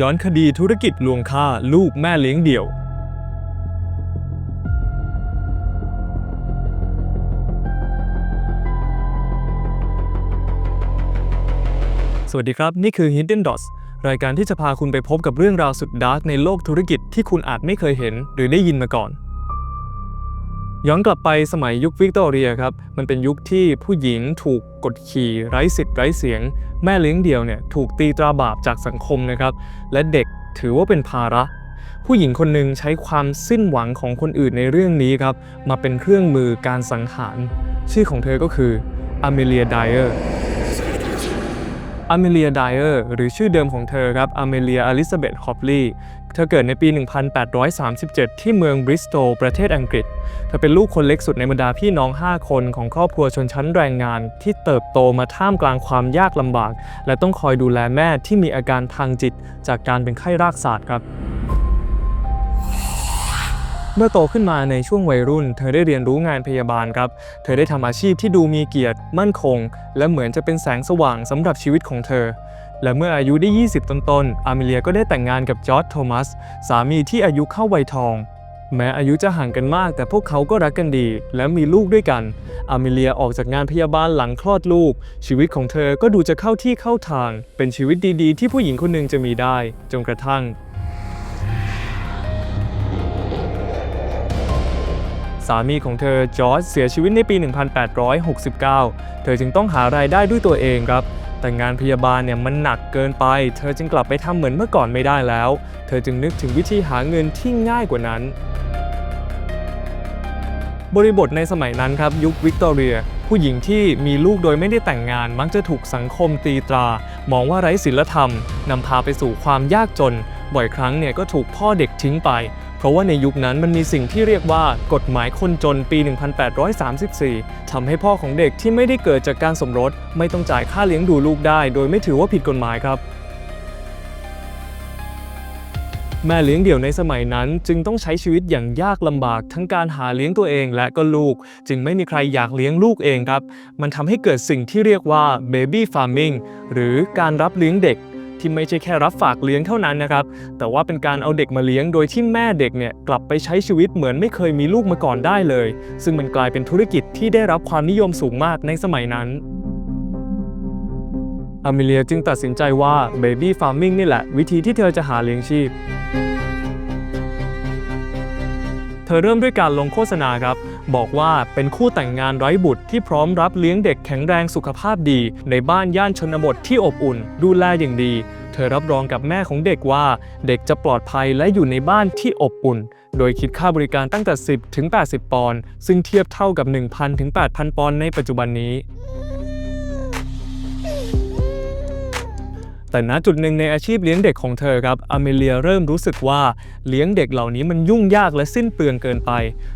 ย้อนคดีธุรกิจลวงฆ่าลูกแม่เลี้ยงเดี่ยว สวัสดีครับ นี่คือ Hidden Dots รายการที่จะพาคุณไปพบกับเรื่องราวสุดดาร์กในโลกธุรกิจที่คุณอาจไม่เคยเห็นหรือได้ยินมาก่อน ย้อนกลับไปสมัยยุควิกตอเรียครับ มันเป็นยุคที่ผู้หญิงถูกกดขี่ไร้สิทธิ์ไร้เสียง แม่เลี้ยงเดี่ยวเนี่ยถูกตีตราบาปจากสังคมนะครับ และเด็กถือว่าเป็นภาระ ผู้หญิงคนหนึ่งใช้ความสิ้นหวังของคนอื่นในเรื่องนี้ครับ มาเป็นเครื่องมือการสังหาร ชื่อของเธอก็คืออเมเลียไดเออร์ อเมเลียไดเออร์หรือชื่อเดิมของเธอครับอเมเลียอลิซาเบธฮอปลีย์เธอเกิดในปี 1837 ที่เมืองบริสโตลประเทศอังกฤษ เธอเป็นลูกคนเล็กสุดในบรรดาพี่น้อง 5 คนของครอบครัวชนชั้นแรงงาน ที่เติบโตมาท่ามกลางความยากลำบาก และต้องคอยดูแลแม่ที่มีอาการทางจิต จากการเป็นไข้รากศาสตร์ครับ เมื่อโตขึ้นมาในช่วงวัยรุ่น เธอได้เรียนรู้งานพยาบาลครับ เธอได้ทำอาชีพที่ดูมีเกียรติ มั่นคง และเหมือนจะเป็นแสงสว่างสำหรับชีวิตของเธอ และเมื่ออายุได้ 20 ต้นๆอาเมเลียก็ได้แต่งงานกับจอร์จโทมัส สามีที่อายุเข้าวัยทอง แม้อายุจะห่างกันมาก แต่พวกเขาก็รักกันดี และมีลูกด้วยกัน อาเมเลียออกจากงานพยาบาลหลังคลอดลูก ชีวิตของเธอก็ดูจะเข้าที่เข้าทาง เป็นชีวิตดีๆ ที่ผู้หญิงคนหนึ่งจะมีได้ จนกระทั่ง สามีของเธอจอร์จเสียชีวิตในปี 1869 เธอจึงต้องหารายได้ด้วยตัวเองครับ แต่งานพยาบาลเนี่ยมันหนักเกินไป เธอจึงกลับไปทำเหมือนเมื่อก่อนไม่ได้แล้ว เธอจึงนึกถึงวิธีหาเงินที่ง่ายกว่านั้น บริบทในสมัยนั้นครับยุควิกตอเรียผู้หญิงที่มีลูกโดยไม่ได้แต่งงาน มักจะถูกสังคมตีตรา มองว่าไร้ศีลธรรมนำพาไปสู่ความยากจน บ่อยครั้งเนี่ยก็ถูกพ่อเด็กทิ้งไป ราะว่าในยุคนั้นมันมีสิ่งที่เรียกว่ากฎหมายคนจนปี 1834ทำให้พ่อของเด็กที่ไม่ได้เกิดจากการสมรส ไม่ต้องจ่ายค่าเลี้ยงดูลูกได้ โดยไม่ถือว่าผิดกฎหมายครับ แม่เลี้ยงเดี่ยวในสมัยนั้นจึงต้องใช้ชีวิตอย่างยากลำบาก ทั้งการหาเลี้ยงตัวเองและก็ลูก จึงไม่มีใครอยากเลี้ยงลูกเองครับ มันทำให้เกิดสิ่งที่เรียกว่า baby farming หรือการรับเลี้ยงเด็ก ที่ไม่ใช่แค่รับฝากเลี้ยงเท่านั้นนะครับ แต่ว่าเป็นการเอาเด็กมาเลี้ยงโดยที่แม่เด็กเนี่ยกลับไปใช้ชีวิตเหมือนไม่เคยมีลูกมาก่อนได้เลย ซึ่งมันกลายเป็นธุรกิจที่ได้รับความนิยมสูงมากในสมัยนั้นอเมเลียจึงตัดสินใจว่า Baby Farming นี่แหละ วิธีที่เธอจะหาเลี้ยงชีพ เธอเริ่มด้วยการลงโฆษณาครับ บอกว่าเป็นคู่แต่งงานไร้บุตรที่พร้อมรับเลี้ยงเด็กแข็งแรงสุขภาพดี ในบ้านย่านชนบทที่อบอุ่น ดูแลอย่างดี เธอรับรองกับแม่ของเด็กว่า เด็กจะปลอดภัยและอยู่ในบ้านที่อบอุ่น โดยคิดค่าบริการตั้งแต่ 10 ถึง 80 ปอนด์ซึ่งเทียบเท่ากับ 1,000 ถึง 8,000 ปอนด์ในปัจจุบันนี้ แต่ณจุดหนึ่งในอาชีพเลี้ยงเด็กของเธอครับอเมเลียเริ่มรู้สึกว่าเลี้ยงเด็กเหล่านี้มันยุ่งยากและสิ้นเปลืองเกินไป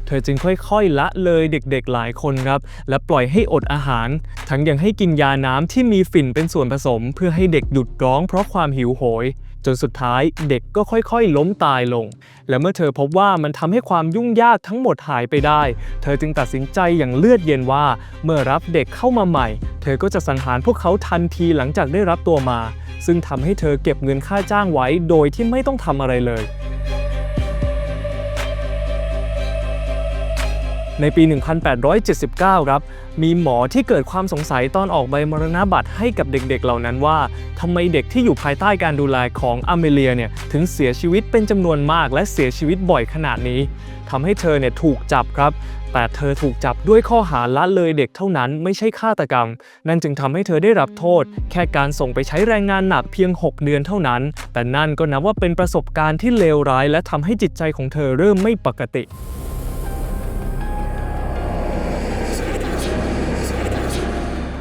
เธอจึงค่อยๆ ละเลยเด็กๆหลายคนครับและปล่อยให้อดอาหาร ทั้งยังให้กินยาน้ำที่มีฝิ่นเป็นส่วนผสม เพื่อให้เด็กหยุดร้องเพราะความหิวโหย จนสุดท้ายเด็กก็ค่อยๆ ล้มตายลง และเมื่อเธอพบว่ามันทำให้ความยุ่งยากทั้งหมดหายไปได้ เธอจึงตัดสินใจอย่างเลือดเย็นว่า เมื่อรับเด็กเข้ามาใหม่ เธอก็จะสังหารพวกเขาทันทีหลังจากได้รับตัวมา ซึ่งทำให้เธอเก็บเงินค่าจ้างไว้โดยที่ไม่ต้องทำอะไรเลย ในปี 1879 ครับ มีหมอที่เกิดความสงสัยตอนออกใบมรณบัตรให้กับเด็กๆเหล่านั้นว่าทำไมเด็กที่อยู่ภายใต้การดูแลของอเมเลียเนี่ยถึงเสียชีวิตเป็นจำนวนมากและเสียชีวิตบ่อยขนาดนี้ทำให้เธอเนี่ยถูกจับครับ แต่เธอถูกจับด้วยข้อหาละเลยเด็กเท่านั้นไม่ใช่ฆาตกรรม นั่นจึงทำให้เธอได้รับโทษ แค่การส่งไปใช้แรงงานหนักเพียง 6 เดือนเท่านั้น แต่นั่นก็นับว่าเป็นประสบการณ์ที่เลวร้าย และทำให้จิตใจของเธอเริ่มไม่ปกติ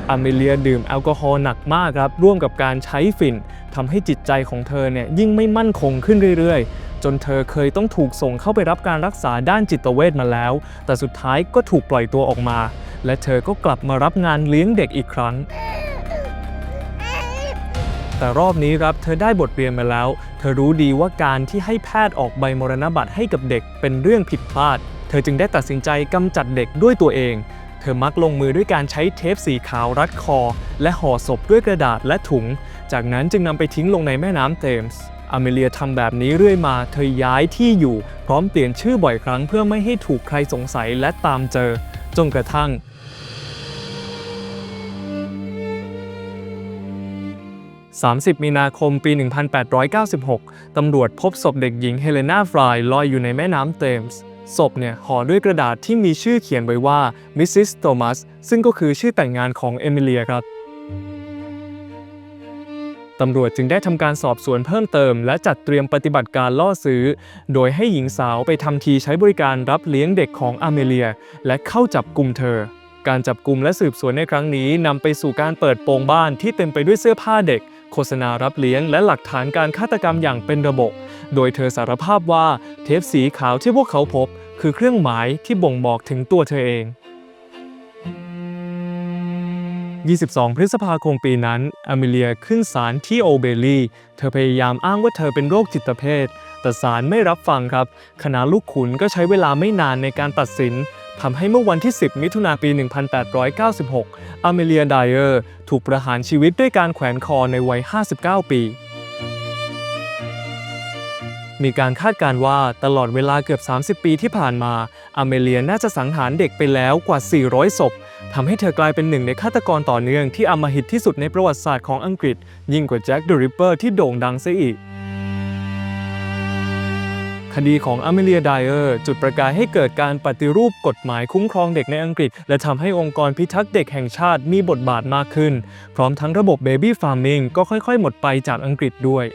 อเมเลียดื่มแอลกอฮอล์หนักมากครับ ร่วมกับการใช้ฝิ่นทำให้จิตใจของเธอเนี่ยยิ่งไม่มั่นคงขึ้นเรื่อยๆ จนเธอเคยต้องถูกส่งเข้าไปรับการรักษาด้านจิตเวชมาแล้ว แต่สุดท้ายก็ถูกปล่อยตัวออกมา และเธอก็กลับมารับงานเลี้ยงเด็กอีกครั้งแต่รอบนี้ครับเธอได้บทเรียนมาแล้ว เธอรู้ดีว่าการที่ให้แพทย์ออกใบมรณบัตรให้กับเด็กเป็นเรื่องผิดพลาด เธอจึงได้ตัดสินใจกำจัดเด็กด้วยตัวเอง เธอมักลงมือด้วยการใช้เทปสีขาวรัดคอ และห่อศพด้วยกระดาษและถุง จากนั้นจึงนำไปทิ้งลงในแม่น้ำเทมส์อเมเลียทำแบบนี้เรื่อยมา เธอย้ายที่อยู่ พร้อมเปลี่ยนชื่อบ่อยครั้งเพื่อไม่ให้ถูกใครสงสัยและตามเจอ จนกระทั่ง 30 มีนาคมปี 1896 ตำรวจพบศพเด็กหญิงเฮเลนาฟรายลอยอยู่ในแม่น้ำเตมส์ ศพเนี่ยห่อด้วยกระดาษที่มีชื่อเขียนไว้ว่ามิสซิสโทมัสซึ่งก็คือชื่อแต่งงานของเอมิเลียครับตำรวจจึงได้ทำการสอบสวนเพิ่มเติม และจัดเตรียมปฏิบัติการล่อซื้อ โดยให้หญิงสาวไปทำทีใช้บริการรับเลี้ยงเด็กของอเมเลีย และเข้าจับกลุ่มเธอ การจับกลุ่มและสืบสวนในครั้งนี้นำไปสู่การเปิดโปงบ้านที่เต็มไปด้วยเสื้อผ้าเด็ก โฆษณารับเลี้ยงและหลักฐานการฆาตกรรมอย่างเป็นระบบ โดยเธอสารภาพว่าเทปสีขาวที่พวกเขาพบ คือเครื่องหมายที่บ่งบอกถึงตัวเธอเอง 22 พฤษภาคมปีนั้นอเมเลียขึ้นศาลที่โอเบลีเธอพยายามอ้างว่าเธอเป็นโรคจิตเภท แต่ศาลไม่รับฟังครับ คณะลูกขุนก็ใช้เวลาไม่นานในการตัดสิน ทำให้เมื่อวันที่ 10 มิถุนาปี 1896 อเมเลียไดเออร์ ถูกประหารชีวิตด้วยการแขวนคอในวัย 59 ปี มีการคาดการว่าตลอดเวลาเกือบ 30 ปีที่ผ่านมา อเมเลียน่าจะสังหารเด็กไปแล้วกว่า 400 ศพทำให้เธอกลายเป็นหนึ่งในฆาตกรต่อเนื่องที่อำมหิตที่สุดในประวัติศาสตร์ของอังกฤษ ยิ่งกว่าแจ็คเดอะริปเปอร์ที่โด่งดังซะอีก คดีของอเมเลียไดเออร์จุดประกายให้เกิดการปฏิรูปกฎหมายคุ้มครองเด็กในอังกฤษ และทำให้องค์กรพิทักษ์เด็กแห่งชาติมีบทบาทมากขึ้น พร้อมทั้งระบบเบบี้ฟาร์มิงก็ค่อยๆ หมดไปจากอังกฤษด้วย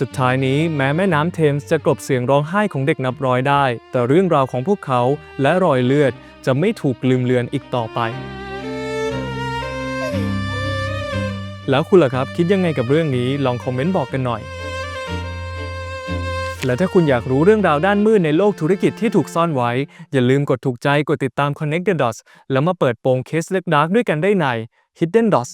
สุดท้ายนี้แม้แม่น้ำเทมส์จะกลบเสียงร้องไห้ของเด็กนับร้อยได้ แต่เรื่องราวของพวกเขาและรอยเลือดจะไม่ถูกลืมเลือนอีกต่อไป แล้วคุณล่ะครับคิดยังไงกับเรื่องนี้ลองคอมเมนต์บอกกันหน่อย และถ้าคุณอยากรู้เรื่องราวด้านมืดในโลกธุรกิจที่ถูกซ่อนไว้ อย่าลืมกดถูกใจกดติดตาม Connect the Dots แล้วมาเปิดโปงเคสเล็กดาร์กด้วยกันได้ใน Hidden Dots